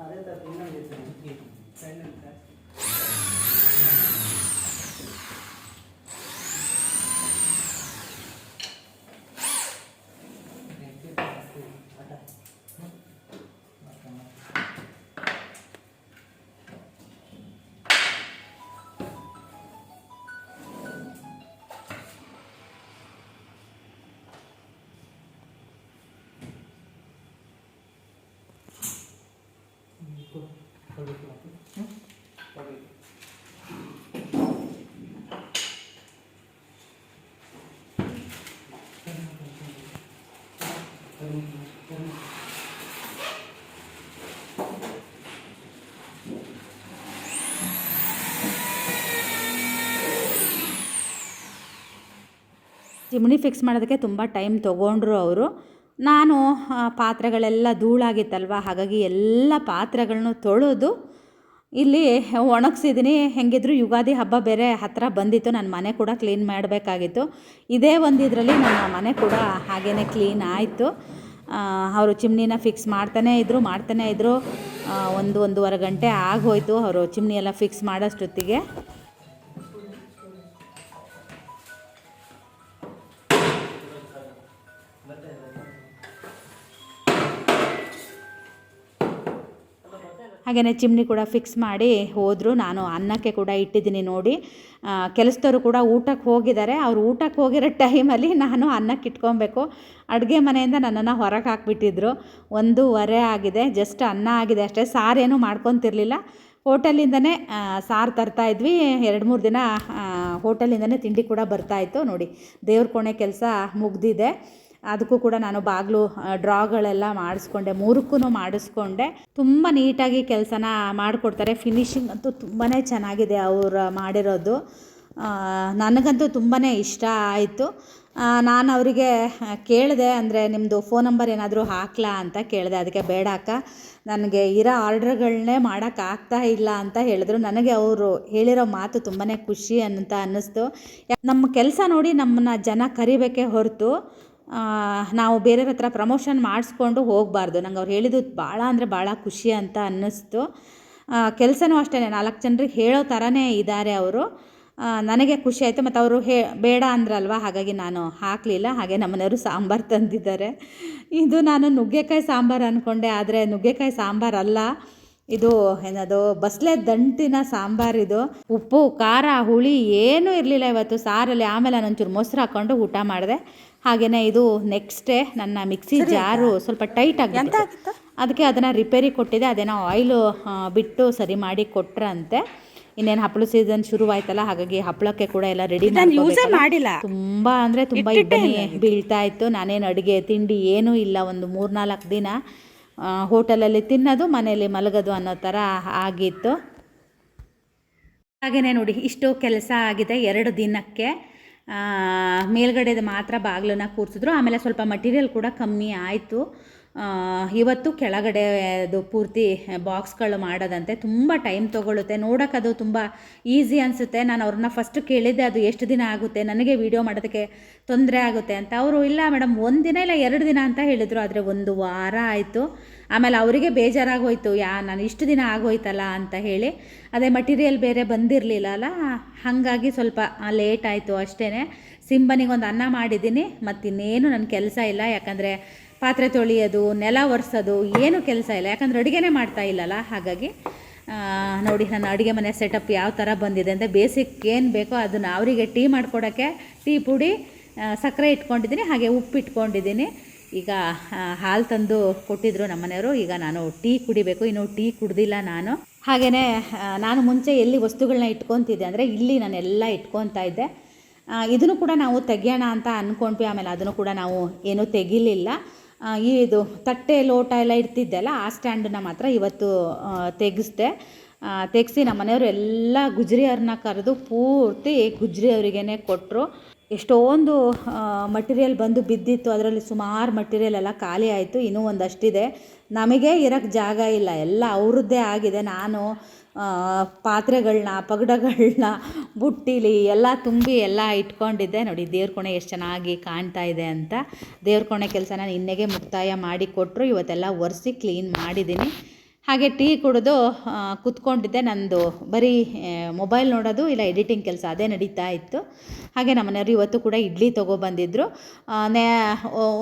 अरे तब ना देते हैं। ठीक है। फाइनल का तो ಚಿಮ್ನಿ ಫಿಕ್ಸ್ ಮಾಡೋದಕ್ಕೆ ತುಂಬ ಟೈಮ್ ತೊಗೊಂಡ್ರು ಅವರು. ನಾನು ಪಾತ್ರೆಗಳೆಲ್ಲ ಧೂಳಾಗಿತ್ತಲ್ವ? ಹಾಗಾಗಿ ಎಲ್ಲ ಪಾತ್ರೆಗಳನ್ನು ತೊಳೆದು ಇಲ್ಲಿ ಒಣಗಿಸಿದ್ದೀನಿ ಹೆಂಗಿದ್ರು ಯುಗಾದಿ ಹಬ್ಬ ಬೇರೆ ಹತ್ತಿರ ಬಂದಿತ್ತು. ನನ್ನ ಮನೆ ಕೂಡ ಕ್ಲೀನ್ ಮಾಡಬೇಕಾಗಿತ್ತು. ಇದೇ ಒಂದು ಇದರಲ್ಲಿ ನನ್ನ ಮನೆ ಕೂಡ ಹಾಗೇ ಕ್ಲೀನ್ ಆಯಿತು. ಅವರು ಚಿಮ್ನಿನ ಫಿಕ್ಸ್ ಮಾಡ್ತಾನೇ ಇದ್ದರು ಮಾಡ್ತಾನೆ ಇದ್ದರು ಒಂದು ಒಂದೂವರೆ ಗಂಟೆ ಆಗೋಯ್ತು ಅವರು ಚಿಮ್ನಿ ಎಲ್ಲ ಫಿಕ್ಸ್ ಮಾಡೋಷ್ಟೊತ್ತಿಗೆ. ಹಾಗೆಯೇ ಚಿಮ್ನಿ ಕೂಡ ಫಿಕ್ಸ್ ಮಾಡಿ ಹೋದರು. ನಾನು ಅನ್ನಕ್ಕೆ ಕೂಡ ಇಟ್ಟಿದ್ದೀನಿ ನೋಡಿ. ಕೆಲಸದವರು ಕೂಡ ಊಟಕ್ಕೆ ಹೋಗಿದ್ದಾರೆ. ಅವ್ರು ಊಟಕ್ಕೆ ಹೋಗಿರೋ ಟೈಮಲ್ಲಿ ನಾನು ಅನ್ನಕ್ಕೆ ಇಟ್ಕೊಬೇಕು. ಅಡುಗೆ ಮನೆಯಿಂದ ನನ್ನನ್ನು ಹೊರಗೆ ಹಾಕಿಬಿಟ್ಟಿದ್ರು. ಒಂದೂವರೆ ಆಗಿದೆ. ಜಸ್ಟ್ ಅನ್ನ ಆಗಿದೆ ಅಷ್ಟೇ. ಸಾರೇನು ಮಾಡ್ಕೊತಿರ್ಲಿಲ್ಲ. ಹೋಟೆಲಿಂದನೇ ಸಾರು ತರ್ತಾ ಇದ್ವಿ. ಎರಡು ಮೂರು ದಿನ ಹೋಟೆಲಿಂದನೇ ತಿಂಡಿ ಕೂಡ ಬರ್ತಾಯಿತ್ತು ನೋಡಿ, ದೇವ್ರ ಕೋಣೆ ಕೆಲಸ ಮುಗ್ದಿದೆ. ಅದಕ್ಕೂ ಕೂಡ ನಾನು ಬಾಗಿಲು ಡ್ರಾಗಳೆಲ್ಲ ಮಾಡಿಸ್ಕೊಂಡೆ ಮೂರಕ್ಕೂ ಮಾಡಿಸ್ಕೊಂಡೆ. ತುಂಬ ನೀಟಾಗಿ ಕೆಲಸನ ಮಾಡಿಕೊಡ್ತಾರೆ. ಫಿನಿಷಿಂಗ್ ಅಂತೂ ತುಂಬಾ ಚೆನ್ನಾಗಿದೆ ಅವರು ಮಾಡಿರೋದು. ನನಗಂತೂ ತುಂಬಾ ಇಷ್ಟ ಆಯಿತು. ನಾನು ಅವರಿಗೆ ಕೇಳಿದೆ ಅಂದರೆ ನಿಮ್ಮದು ಫೋನ್ ನಂಬರ್ ಏನಾದರೂ ಹಾಕ್ಲಾ ಅಂತ ಕೇಳಿದೆ. ಅದಕ್ಕೆ ಬೇಡ ಅಕ್ಕ. ನನಗೆ ಇರೋ ಆರ್ಡ್ರ್ಗಳನ್ನೇ ಮಾಡೋಕ್ಕಾಗ್ತಾ ಇಲ್ಲ ಅಂತ ಹೇಳಿದ್ರು. ನನಗೆ ಅವರು ಹೇಳಿರೋ ಮಾತು ತುಂಬಾ ಖುಷಿ ಅಂತ ಅನ್ನಿಸ್ತು. ನಮ್ಮ ಕೆಲಸ ನೋಡಿ ನಮ್ಮನ್ನ ಜನ ಕರಿಬೇಕೇ ಹೊರತು. ನಾವು ಬೇರೆಯವ್ರ ಹತ್ರ ಪ್ರಮೋಷನ್ ಮಾಡಿಸ್ಕೊಂಡು ಹೋಗಬಾರ್ದು. ನಂಗೆ ಅವ್ರು ಹೇಳಿದ್ದು ಭಾಳ ಅಂದರೆ ಭಾಳ ಖುಷಿ ಅಂತ ಅನ್ನಿಸ್ತು. ಕೆಲಸನೂ ಅಷ್ಟೇ, ನಾಲ್ಕು ಜನರಿಗೆ ಹೇಳೋ ಥರನೇ ಇದ್ದಾರೆ ಅವರು. ನನಗೆ ಖುಷಿ ಆಯಿತು. ಮತ್ತು ಅವರು ಹೇ, ಬೇಡ ಅಂದ್ರಲ್ವ? ಹಾಗಾಗಿ ನಾನು ಹಾಕಲಿಲ್ಲ. ಹಾಗೆ ನಮ್ಮನೆಯವರು ಸಾಂಬಾರು ತಂದಿದ್ದಾರೆ. ಇದು ನಾನು ನುಗ್ಗೆಕಾಯಿ ಸಾಂಬಾರು ಅಂದ್ಕೊಂಡೆ ಆದರೆ ನುಗ್ಗೆಕಾಯಿ ಸಾಂಬಾರು ಅಲ್ಲ. ಇದು ಏನದು ಬಸ್ಲೆ ದಂಟಿನ ಸಾಂಬಾರಿದು ಉಪ್ಪು ಖಾರ ಹುಳಿ ಏನೂ ಇರಲಿಲ್ಲ ಇವತ್ತು ಸಾರಲ್ಲಿ. ಆಮೇಲೆ ನಾನು ಒಂಚೂರು ಮೊಸರು ಹಾಕ್ಕೊಂಡು ಊಟ ಮಾಡಿದೆ. ಹಾಗೇನೆ ಇದು ನೆಕ್ಸ್ಟ್ ಡೇ ನನ್ನ ಮಿಕ್ಸಿ ಜಾರು ಸ್ವಲ್ಪ ಟೈಟ್ ಆಗಿದೆ ಅದಕ್ಕೆ ಅದನ್ನು ರಿಪೇರಿ ಕೊಟ್ಟಿದೆ ಅದೇನೋ ಆಯಿಲು ಬಿಟ್ಟು ಸರಿ ಮಾಡಿ ಕೊಟ್ಟರಂತೆ ಇನ್ನೇನು ಹಪ್ಪಳ ಸೀಸನ್ ಶುರುವಾಯ್ತಲ್ಲ ಹಾಗಾಗಿ ಹಪ್ಪಳಕ್ಕೆ ಕೂಡ ಎಲ್ಲ ರೆಡಿ ಮಾಡಿಲ್ಲ. ತುಂಬ ಅಂದರೆ ತುಂಬ ಇಬ್ಬನಿ ಬೀಳ್ತಾ ಇತ್ತು. ನಾನೇನು ಅಡುಗೆ ತಿಂಡಿ ಏನೂ ಇಲ್ಲ ಒಂದು ಮೂರ್ನಾಲ್ಕು ದಿನ. ಹೋಟೆಲಲ್ಲಿ ತಿನ್ನೋದು, ಮನೆಯಲ್ಲಿ ಮಲಗೋದು ಅನ್ನೋ ಥರ ಆಗಿತ್ತು. ಹಾಗೆಯೇ ನೋಡಿ, ಇಷ್ಟು ಕೆಲಸ ಆಗಿದೆ ಎರಡು ದಿನಕ್ಕೆ. ಮೇಲ್ಗಡೆದು ಮಾತ್ರ ಬಾಗಿಲನ್ನ ಕೂರಿಸಿದ್ರು. ಆಮೇಲೆ ಸ್ವಲ್ಪ ಮಟೀರಿಯಲ್ ಕೂಡ ಕಮ್ಮಿ ಆಯಿತು. ಇವತ್ತು ಕೆಳಗಡೆ ಅದು ಪೂರ್ತಿ ಬಾಕ್ಸ್ಗಳು ಮಾಡೋದಂತೆ ತುಂಬ ಟೈಮ್ ತೊಗೊಳುತ್ತೆ. ಅದು ತುಂಬ ಈಸಿ ಅನಿಸುತ್ತೆ. ನಾನು ಅವ್ರನ್ನ ಫಸ್ಟ್ ಕೇಳಿದ್ದೆ, ಅದು ಎಷ್ಟು ದಿನ ಆಗುತ್ತೆ, ನನಗೆ ವಿಡಿಯೋ ಮಾಡೋದಕ್ಕೆ ತೊಂದರೆ ಆಗುತ್ತೆ ಅಂತ. ಅವರು, ಇಲ್ಲ ಮೇಡಮ್ ಒಂದು ಇಲ್ಲ ಎರಡು ದಿನ ಅಂತ ಹೇಳಿದರು, ಆದರೆ ಒಂದು ವಾರ ಆಯಿತು. ಆಮೇಲೆ ಅವರಿಗೆ ಬೇಜಾರಾಗೋಯ್ತು, ಯಾ, ನಾನು ಇಷ್ಟು ದಿನ ಆಗೋಯ್ತಲ್ಲ ಅಂತ ಹೇಳಿ. ಅದೇ ಮಟೀರಿಯಲ್ ಬೇರೆ ಬಂದಿರಲಿಲ್ಲ ಅಲ್ಲ? ಹಾಗಾಗಿ ಸ್ವಲ್ಪ ಲೇಟ್ ಆಯಿತು ಅಷ್ಟೇ ಸಿಂಬನಿಗೊಂದು ಅನ್ನ ಮಾಡಿದ್ದೀನಿ, ಮತ್ತಿನ್ನೇನು ನನ್ನ ಕೆಲಸ ಇಲ್ಲ. ಯಾಕಂದರೆ ಪಾತ್ರೆ ತೊಳೆಯೋದು, ನೆಲ ಒರೆಸೋದು ಏನು ಕೆಲಸ ಇಲ್ಲ. ಯಾಕಂದರೆ ಅಡುಗೆನೇ ಮಾಡ್ತಾ ಇಲ್ಲಲ್ಲ, ಹಾಗಾಗಿ ನೋಡಿ ನನ್ನ ಅಡುಗೆ ಮನೆ ಸೆಟಪ್ ಯಾವ ಥರ ಬಂದಿದೆ ಅಂದರೆ ಬೇಸಿಕ್ ಏನು ಬೇಕೋ ಅದನ್ನು ಅವರಿಗೆ ಟೀ ಮಾಡಿಕೊಡೋಕ್ಕೆ ಟೀ ಪುಡಿ ಸಕ್ಕರೆ ಇಟ್ಕೊಂಡಿದ್ದೀನಿ, ಹಾಗೆ ಉಪ್ಪು ಇಟ್ಕೊಂಡಿದ್ದೀನಿ. ಈಗ ಹಾಲು ತಂದು ಕೊಟ್ಟಿದ್ರು ನಮ್ಮ ಮನೆಯವರು. ಈಗ ನಾನು ಟೀ ಕುಡಿಬೇಕು. ಇನ್ನು ಟೀ ಕುಡ್ದಿಲ್ಲ ನಾನು. ಹಾಗೆಯೇ ನಾನು ಮುಂಚೆ ಎಲ್ಲಿ ವಸ್ತುಗಳನ್ನ ಇಟ್ಕೊತಿದ್ದೆ ಅಂದರೆ ಇಲ್ಲಿ ನಾನೆಲ್ಲ ಇಟ್ಕೊತಾ ಇದ್ದೆ. ಇದನ್ನು ಕೂಡ ನಾವು ತೆಗಿಯೋಣ ಅಂತ ಅಂದ್ಕೊಂಡ್ವಿ ಆಮೇಲೆ ಅದನ್ನು ಕೂಡ ನಾವು ಏನೂ ತೆಗಿಲಿಲ್ಲ. ಇದು ತಟ್ಟೆ ಲೋಟ ಎಲ್ಲ ಇರ್ತಿದ್ದೆಲ್ಲ ಆ ಸ್ಟ್ಯಾಂಡನ್ನ ಮಾತ್ರ ಇವತ್ತು ತೆಗೆಸ್ದೆ. ತೆಗೆಸಿ ನಮ್ಮ ಮನೆಯವರು ಎಲ್ಲ ಗುಜ್ರಿಯವ್ರನ್ನ ಕರೆದು ಪೂರ್ತಿ ಗುಜ್ರಿ ಅವರಿಗೇ ಕೊಟ್ಟರು ಎಷ್ಟೊಂದು ಮಟೀರಿಯಲ್ ಬಂದು ಬಿದ್ದಿತ್ತು. ಅದರಲ್ಲಿ ಸುಮಾರು ಮಟೀರಿಯಲ್ ಎಲ್ಲ ಖಾಲಿ ಆಯಿತು. ಇನ್ನೂ ಒಂದಷ್ಟಿದೆ. ನಮಗೆ ಇರೋಕ್ಕೆ ಜಾಗ ಇಲ್ಲ. ಎಲ್ಲ ಅವ್ರದ್ದೇ ಆಗಿದೆ. ನಾನು ಪಾತ್ರೆಗಳನ್ನ ಪಗಡಗಳನ್ನ ಬುಟ್ಟಿಲಿ ಎಲ್ಲ ತುಂಬಿ ಎಲ್ಲ ಇಟ್ಕೊಂಡಿದ್ದೆ. ನೋಡಿ, ದೇವ್ರ ಕೋಣೆ ಎಷ್ಟು ಚೆನ್ನಾಗಿ ಕಾಣ್ತಾ ಇದೆ ಅಂತ. ದೇವ್ರ ಕೋಣೆ ನಾನು ನಿನ್ನೆಗೆ ಮುಕ್ತಾಯ ಮಾಡಿ ಕೊಟ್ಟರು ಇವತ್ತೆಲ್ಲ ಒರೆಸಿ ಕ್ಲೀನ್ ಮಾಡಿದ್ದೀನಿ. ಹಾಗೆ ಟೀ ಕುಡಿದು ಕುತ್ಕೊಂಡಿದ್ದೆ. ನಂದು ಬರೀ ಮೊಬೈಲ್ ನೋಡೋದು, ಇಲ್ಲ ಎಡಿಟಿಂಗ್ ಕೆಲಸ ಅದೇ ನಡೀತಾ ಇತ್ತು. ಹಾಗೆ ನಮ್ಮ ಮನೆಯವರು ಇವತ್ತು ಕೂಡ ಇಡ್ಲಿ ತೊಗೊಬಂದಿದ್ರು ನೇ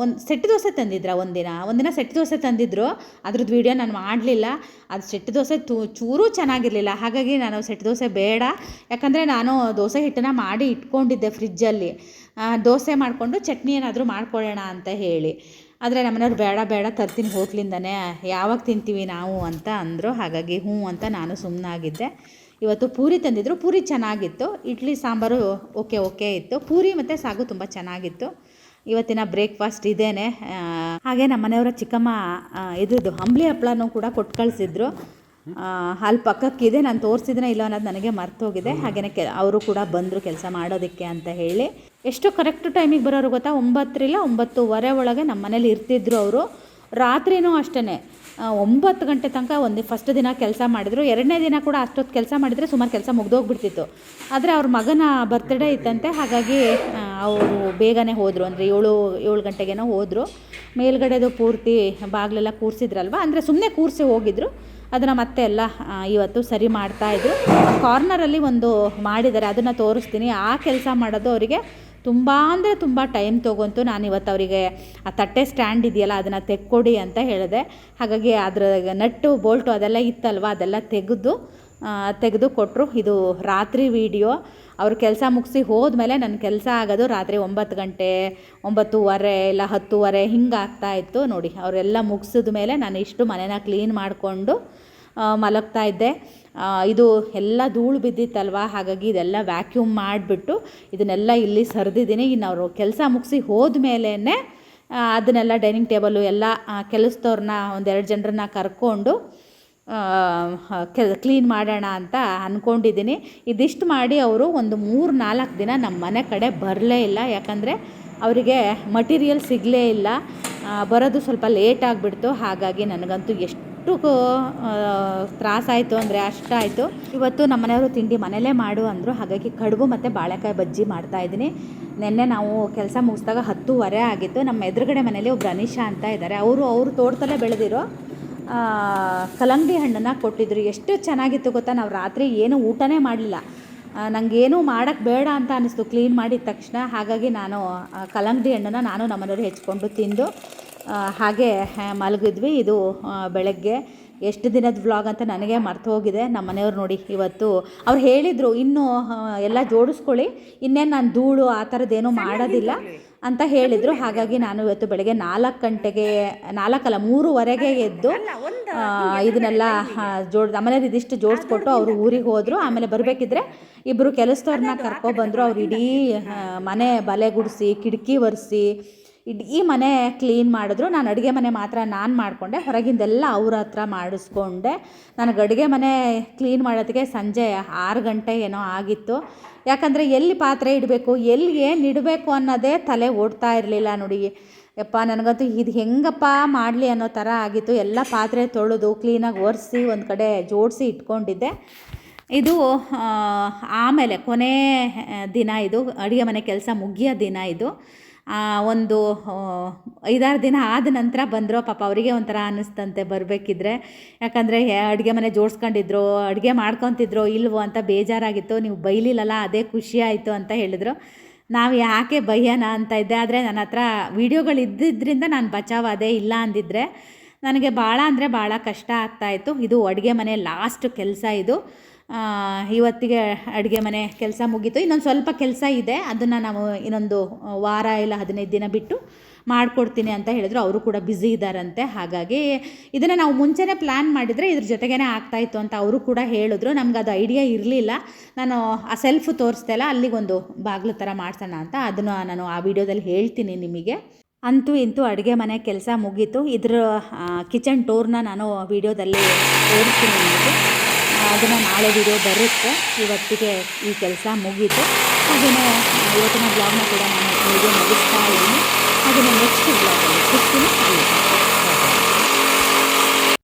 ಒಂದು ಸೆಟ್ ದೋಸೆ ತಂದಿದ್ರ ಒಂದಿನ. ಒಂದಿನ ಸೆಟ್ ದೋಸೆ ತಂದಿದ್ರು. ಅದ್ರದ್ದು ವೀಡಿಯೋ ನಾನು ಮಾಡಲಿಲ್ಲ. ಅದು ಸೆಟ್ ದೋಸೆ ತೂ, ಚೂರೂ ಚೆನ್ನಾಗಿರಲಿಲ್ಲ. ಹಾಗಾಗಿ ನಾನು ಸೆಟ್ ದೋಸೆ ಬೇಡ. ಯಾಕಂದರೆ ನಾನು ದೋಸೆ ಹಿಟ್ಟನ್ನು ಮಾಡಿ ಇಟ್ಕೊಂಡಿದ್ದೆ ಫ್ರಿಜ್ಜಲ್ಲಿ. ದೋಸೆ ಮಾಡಿಕೊಂಡು ಚಟ್ನಿ ಏನಾದರೂ ಮಾಡ್ಕೊಳ್ಳೋಣ ಅಂತ ಹೇಳಿ. ಆದರೆ ನಮ್ಮನೆಯವ್ರು ಬೇಡ ಬೇಡ ತರ್ತೀನಿ ಹೋಟ್ಲಿಂದನೇ. ಯಾವಾಗ ತಿಂತೀವಿ ನಾವು ಅಂತ ಅಂದರು ಹಾಗಾಗಿ ಹ್ಞೂ ಅಂತ ನಾನು ಸುಮ್ಮನಾಗಿದ್ದೆ ಇವತ್ತು ಪೂರಿ ತಂದಿದ್ರು, ಪೂರಿ ಚೆನ್ನಾಗಿತ್ತು. ಇಡ್ಲಿ, ಸಾಂಬಾರು ಓಕೆ ಓಕೆ ಇತ್ತು. ಪೂರಿ ಮತ್ತು ಸಾಗು ತುಂಬ ಚೆನ್ನಾಗಿತ್ತು. ಇವತ್ತಿನ ಬ್ರೇಕ್ಫಾಸ್ಟ್ ಇದೇನೆ. ಹಾಗೆ ನಮ್ಮ ಮನೆಯವರ ಚಿಕ್ಕಮ್ಮ ಇದ್ರದ್ದು ಅಂಬ್ಲಿ ಹಪ್ಪಳನೂ ಕೂಡ ಕೊಟ್ಟು ಕಳಿಸಿದ್ರು. ಅಲ್ಲಿ ಪಕ್ಕಕ್ಕಿದೆ ನಾನು ತೋರಿಸಿದ್ರೆ ಇಲ್ಲ ಅನ್ನೋದು ನನಗೆ ಮರ್ತೋಗಿದೆ. ಹಾಗೆಯೇ ಕೆ ಅವರು ಕೂಡ ಬಂದರು ಕೆಲಸ ಮಾಡೋದಕ್ಕೆ ಅಂತ ಹೇಳಿ. ಎಷ್ಟು ಕರೆಕ್ಟ್ ಟೈಮಿಗೆ ಬರೋರು ಗೊತ್ತಾ? ಒಂಬತ್ತರಿಲ್ಲ ಒಂಬತ್ತುವರೆ ಒಳಗೆ ನಮ್ಮ ಮನೇಲಿ ಇರ್ತಿದ್ರು ಅವರು. ರಾತ್ರಿನೂ ಅಷ್ಟೇ ಒಂಬತ್ತು ಗಂಟೆ ತನಕ ಒಂದು ಫಸ್ಟ್ ದಿನ ಕೆಲಸ ಮಾಡಿದರು. ಎರಡನೇ ದಿನ ಕೂಡ ಅಷ್ಟೊತ್ತು ಕೆಲಸ ಮಾಡಿದರೆ ಸುಮಾರು ಕೆಲಸ ಮುಗ್ದೋಗ್ಬಿಡ್ತಿತ್ತು. ಆದರೆ ಅವ್ರ ಮಗನ ಬರ್ತ್ಡೇ ಇತ್ತಂತೆ. ಹಾಗಾಗಿ ಅವರು ಬೇಗನೆ ಹೋದರು. ಅಂದರೆ ಏಳು ಏಳು ಗಂಟೆಗೇನೋ ಹೋದರು. ಮೇಲ್ಗಡೆದು ಪೂರ್ತಿ ಬಾಗಿಲೆಲ್ಲ ಕೂರಿಸಿದ್ರಲ್ವ? ಅಂದರೆ ಸುಮ್ಮನೆ ಕೂರಿಸಿ ಹೋಗಿದ್ರು. ಅದನ್ನು ಮತ್ತೆ ಎಲ್ಲ ಇವತ್ತು ಸರಿ ಮಾಡ್ತಾ ಮಾಡ್ತಾಯಿದ್ರು ಕಾರ್ನರಲ್ಲಿ ಒಂದು ಮಾಡಿದ್ದಾರೆ, ಅದನ್ನು ತೋರಿಸ್ತೀನಿ. ಆ ಕೆಲಸ ಮಾಡೋದು ಅವರಿಗೆ ತುಂಬ ಅಂದರೆ ತುಂಬ ಟೈಮ್ ತೊಗೊಂತು ನಾನು ಇವತ್ತು ಅವರಿಗೆ, ಆ ತಟ್ಟೆ ಸ್ಟ್ಯಾಂಡ್ ಇದೆಯಲ್ಲ ಅದನ್ನು ತೆಕ್ಕೊಡಿ ಅಂತ ಹೇಳಿದೆ. ಹಾಗಾಗಿ ಅದರ ನಟ್ಟು ಬೋಲ್ಟು ಅದೆಲ್ಲ ಇತ್ತಲ್ವ, ಅದೆಲ್ಲ ತೆಗೆದು ತೆಗೆದು ಕೊಟ್ಟರು ಇದು ರಾತ್ರಿ ವಿಡಿಯೋ ಅವ್ರ ಕೆಲಸ ಮುಗಿಸಿ ಹೋದ್ಮೇಲೆ ನನ್ನ ಕೆಲಸ ಆಗೋದು ರಾತ್ರಿ ಒಂಬತ್ತು ಗಂಟೆ, ಒಂಬತ್ತುವರೆ ಇಲ್ಲ ಹತ್ತುವರೆ ಹಿಂಗೆ ಆಗ್ತಾ ಇತ್ತು. ನೋಡಿ, ಅವರೆಲ್ಲ ಮುಗಿಸಿದ ಮೇಲೆ ನಾನು ಇಷ್ಟು ಮನೆನ ಕ್ಲೀನ್ ಮಾಡಿಕೊಂಡು ಮಲಗ್ತಾ ಇದ್ದೆ. ಇದು ಎಲ್ಲ ಧೂಳು ಬಿದ್ದಿತ್ತಲ್ವ? ಹಾಗಾಗಿ ಇದೆಲ್ಲ ವ್ಯಾಕ್ಯೂಮ್ ಮಾಡಿಬಿಟ್ಟು ಇದನ್ನೆಲ್ಲ ಇಲ್ಲಿ ಸರಿದಿದ್ದೀನಿ. ಇನ್ನು ಅವರು ಕೆಲಸ ಮುಗಿಸಿ ಹೋದ್ಮೇಲೇ ಅದನ್ನೆಲ್ಲ ಡೈನಿಂಗ್ ಟೇಬಲು ಎಲ್ಲ ಕೆಲಸದವ್ರನ್ನ ಒಂದೆರಡು ಜನರನ್ನ ಕರ್ಕೊಂಡು ಕೆಲ್ ಕ್ಲೀನ್ ಮಾಡೋಣ ಅಂತ ಅಂದ್ಕೊಂಡಿದ್ದೀನಿ ಇದಿಷ್ಟು ಮಾಡಿ ಅವರು ಒಂದು ಮೂರು ನಾಲ್ಕು ದಿನ ನಮ್ಮ ಮನೆ ಕಡೆ ಬರಲೇ ಇಲ್ಲ. ಯಾಕಂದರೆ ಅವರಿಗೆ ಮಟೀರಿಯಲ್ ಸಿಗಲೇ ಇಲ್ಲ. ಬರೋದು ಸ್ವಲ್ಪ ಲೇಟ್ ಆಗಿಬಿಡ್ತು. ಹಾಗಾಗಿ ನನಗಂತೂ ಎಷ್ಟು ತ್ರಾಸಾಯಿತು ಅಂದರೆ ಅಷ್ಟಾಯಿತು. ಇವತ್ತು ನಮ್ಮ ಮನೆಯವರು ತಿಂಡಿ ಮನೇಲೇ ಮಾಡು ಅಂದರು. ಹಾಗಾಗಿ ಕಡುಬು ಮತ್ತು ಬಾಳೆಕಾಯಿ ಬಜ್ಜಿ ಮಾಡ್ತಾಯಿದ್ದೀನಿ ನಿನ್ನೆ ನಾವು ಕೆಲಸ ಮುಗಿಸಿದಾಗ ಹತ್ತೂವರೆ ಆಗಿತ್ತು. ನಮ್ಮ ಎದುರುಗಡೆ ಮನೇಲಿ ಒಬ್ರು ಅನಿಶಾ ಅಂತ ಇದ್ದಾರೆ. ಅವರು ಅವರು ತೋಟದಲ್ಲೇ ಬೆಳೆದಿರೋ ಕಲಂಗಡಿ ಹಣ್ಣನ್ನು ಕೊಟ್ಟಿದ್ರು. ಎಷ್ಟು ಚೆನ್ನಾಗಿತ್ತು ಗೊತ್ತಾ? ನಾವು ರಾತ್ರಿ ಏನೂ ಊಟನೇ ಮಾಡಲಿಲ್ಲ. ನನಗೇನು ಮಾಡೋಕ್ಕೆ ಬೇಡ ಅಂತ ಅನ್ನಿಸ್ತು ಕ್ಲೀನ್ ಮಾಡಿದ ತಕ್ಷಣ. ಹಾಗಾಗಿ ನಾನು ಕಲಂಗಡಿ ಹಣ್ಣನ್ನು ನಾನು ನಮ್ಮನೆಯವರು ಹೆಚ್ಕೊಂಡು ತಿಂದು ಹಾಗೆ ಮಲಗಿದ್ವಿ. ಇದು ಬೆಳಗ್ಗೆ. ಎಷ್ಟು ದಿನದ ವ್ಲಾಗ್ ಅಂತ ನನಗೆ ಮರ್ತು ಹೋಗಿದೆ. ನಮ್ಮ ಮನೆಯವ್ರು ನೋಡಿ ಇವತ್ತು. ಅವ್ರು ಹೇಳಿದರು ಇನ್ನೂ ಎಲ್ಲ ಜೋಡಿಸ್ಕೊಳ್ಳಿ. ಇನ್ನೇನು ನಾನು ಧೂಳು ಆ ಥರದ್ದೇನೂ ಮಾಡೋದಿಲ್ಲ ಅಂತ ಹೇಳಿದರು. ಹಾಗಾಗಿ ನಾನು ಇವತ್ತು ಬೆಳಗ್ಗೆ ನಾಲ್ಕು ಗಂಟೆಗೆ ನಾಲ್ಕಲ್ಲ ಮೂರುವರೆಗೆ ಎದ್ದು ಇದನ್ನೆಲ್ಲ ಜೋಡ್ ಆಮೇಲೆ ಇದಿಷ್ಟು ಜೋಡಿಸ್ಕೊಟ್ಟು ಅವರು ಊರಿಗೆ ಹೋದರು. ಆಮೇಲೆ ಬರಬೇಕಿದ್ರೆ ಇಬ್ಬರು ಕೆಲಸದವ್ರನ್ನ ಕರ್ಕೊಬಂದರು ಅವ್ರು ಇಡೀ ಮನೆ ಬಲೆ ಗುಡಿಸಿ ಕಿಟಕಿ ಒರೆಸಿ ಇಡೀ ಮನೆ ಕ್ಲೀನ್ ಮಾಡಿದ್ರು, ನಾನು ಅಡುಗೆ ಮನೆ ಮಾತ್ರ ನಾನು ಮಾಡಿಕೊಂಡೆ, ಹೊರಗಿಂದೆಲ್ಲ ಅವ್ರ ಹತ್ರ ಮಾಡಿಸ್ಕೊಂಡೆ. ನನಗೆ ಅಡುಗೆ ಮನೆ ಕ್ಲೀನ್ ಮಾಡೋದಕ್ಕೆ ಸಂಜೆ ಆರು ಗಂಟೆ ಏನೋ ಆಗಿತ್ತು. ಯಾಕಂದರೆ ಎಲ್ಲಿ ಪಾತ್ರೆ ಇಡಬೇಕು, ಎಲ್ಲಿ ಏನು ಇಡಬೇಕು ಅನ್ನೋದೇ ತಲೆ ಓಡ್ತಾ ಇರಲಿಲ್ಲ ನೋಡಿ. ಯಪ್ಪ, ನನಗಂತೂ ಇದು ಹೆಂಗಪ್ಪ ಮಾಡಲಿ ಅನ್ನೋ ಥರ ಆಗಿತ್ತು. ಎಲ್ಲ ಪಾತ್ರೆ ತೊಳೆದು ಕ್ಲೀನಾಗಿ ಒರೆಸಿ ಒಂದು ಕಡೆ ಜೋಡಿಸಿ ಇಟ್ಕೊಂಡಿದ್ದೆ. ಇದು ಆಮೇಲೆ ಕೊನೆ ದಿನ ಇದು, ಅಡುಗೆ ಮನೆ ಕೆಲಸ ಮುಗಿಯೋ ದಿನ ಇದು. ಒಂದು ಐದಾರು ದಿನ ಆದ ನಂತರ ಬಂದರು ಪಾಪ ಅವರಿಗೆ ಒಂಥರ ಅನ್ನಿಸ್ತಂತೆ ಬರಬೇಕಿದ್ರೆ. ಯಾಕಂದರೆ ಅಡುಗೆ ಮನೆ ಜೋಡಿಸ್ಕೊಂಡಿದ್ರು, ಅಡುಗೆ ಮಾಡ್ಕೊತಿದ್ರು, ಇಲ್ವೋ ಅಂತ ಬೇಜಾರಾಗಿತ್ತು. ನೀವು ಬೈಲಿಲ್ಲಲ್ಲ, ಅದೇ ಖುಷಿ ಆಯಿತು ಅಂತ ಹೇಳಿದ್ರು. ನಾವು ಯಾಕೆ ಬೈಯೋಣ ಅಂತ ಇದ್ದೆ. ಆದರೆ ನನ್ನ ಹತ್ರ ವೀಡಿಯೋಗಳು ಇದ್ದಿದ್ದರಿಂದ ನಾನು ಅದೇ ಇಲ್ಲ ಅಂದಿದ್ರೆ, ನನಗೆ ಭಾಳ ಅಂದರೆ ಭಾಳ ಕಷ್ಟ ಆಗ್ತಾಯಿತ್ತು ಇದು ಅಡುಗೆ ಮನೆ ಲಾಸ್ಟ್ ಕೆಲಸ ಇದು. ಇವತ್ತಿಗೆ ಅಡುಗೆ ಮನೆ ಕೆಲಸ ಮುಗೀತು. ಇನ್ನೊಂದು ಸ್ವಲ್ಪ ಕೆಲಸ ಇದೆ. ಅದನ್ನು ನಾವು ಇನ್ನೊಂದು ವಾರ ಇಲ್ಲ ಹದಿನೈದು ದಿನ ಬಿಟ್ಟು ಮಾಡಿಕೊಡ್ತೀನಿ ಅಂತ ಹೇಳಿದ್ರು. ಅವರು ಕೂಡ ಬ್ಯುಸಿ ಇದ್ದಾರಂತೆ. ಹಾಗಾಗಿ ಇದನ್ನು ನಾವು ಮುಂಚೆನೇ ಪ್ಲ್ಯಾನ್ ಮಾಡಿದರೆ ಇದ್ರ ಜೊತೆಗೇ ಆಗ್ತಾಯಿತ್ತು ಅಂತ ಅವರು ಕೂಡ ಹೇಳಿದ್ರು. ನಮ್ಗೆ ಅದು ಐಡಿಯಾ ಇರಲಿಲ್ಲ. ನಾನು ಆ ಸೆಲ್ಫ್ ತೋರಿಸ್ದೆಲ್ಲ ಅಲ್ಲಿಗೊಂದು ಬಾಗಿಲು ಥರ ಮಾಡ್ಸೋಣ ಅಂತ ಅದನ್ನು ನಾನು ಆ ವಿಡಿಯೋದಲ್ಲಿ ಹೇಳ್ತೀನಿ ನಿಮಗೆ. ಅಂತೂ ಇಂತೂ ಅಡುಗೆ ಮನೆ ಕೆಲಸ ಮುಗೀತು. ಇದ್ರ ಕಿಚನ್ ಟೂರ್ನ ನಾನು ವಿಡಿಯೋದಲ್ಲಿ ತೋರಿಸ್ತೀನಿ ನಿಮಗೆ. ಅದನ್ನು ನಾಳೆ ವಿಡಿಯೋ ಬರುತ್ತೆ. ಇವತ್ತಿಗೆ ಈ ಕೆಲಸ ಮುಗೀತು. ಹಾಗೆಯೇ ಇವತ್ತಿನ ಬ್ಲಾಗ್ನ ಕೂಡ ನಾನು ವಿಡಿಯೋ ಮುಗಿಸ್ತಾ ಇದ್ದೀನಿ. ಹಾಗೆಯೇ ನೆಕ್ಸ್ಟ್ ಬ್ಲಾಗಲ್ಲಿ ಸಿಗ್ತೀನಿ.